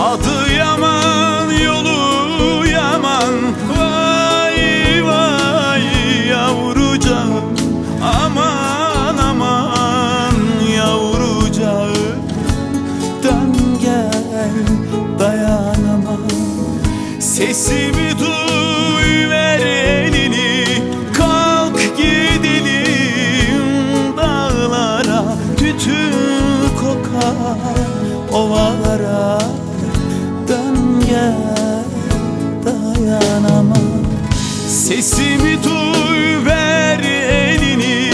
Adı yaman yolu yaman. Vay vay yavrucağım Aman aman yavrucağım Dön gel dayanamam Sesimi duy Sesimi duy ver elini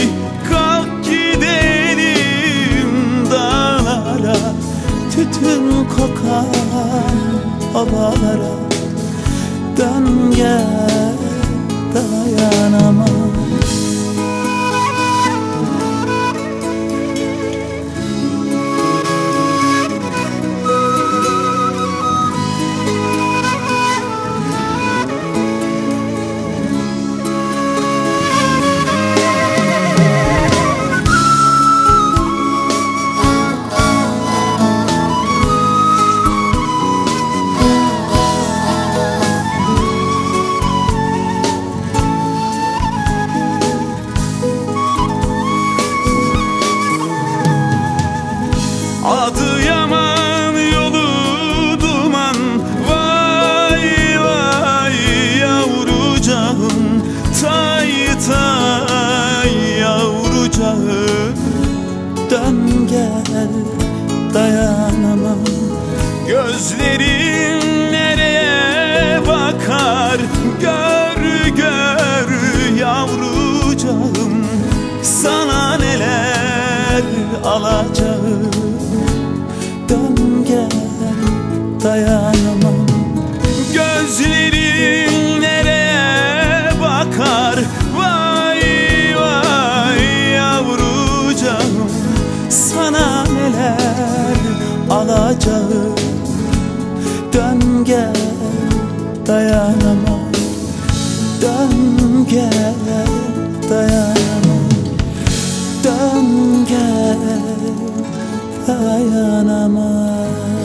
Kalk gidelim dağlara. Tütün kokar ovalara Dön gel dayanamam Adı yaman yolu duman. Vay vay yavrucağım Tay tay yavrucağım Dön gel dayanamam. Gözlerin nereye bakar? Gör gör yavrucağım Sana neler alacağım dayanamam. Gözlerin nereye bakar? Vay vay yavrucağım Sana neler alacağım? Dön gel dayanamam. Dön gel dayanamam. Dön gel dayanamam.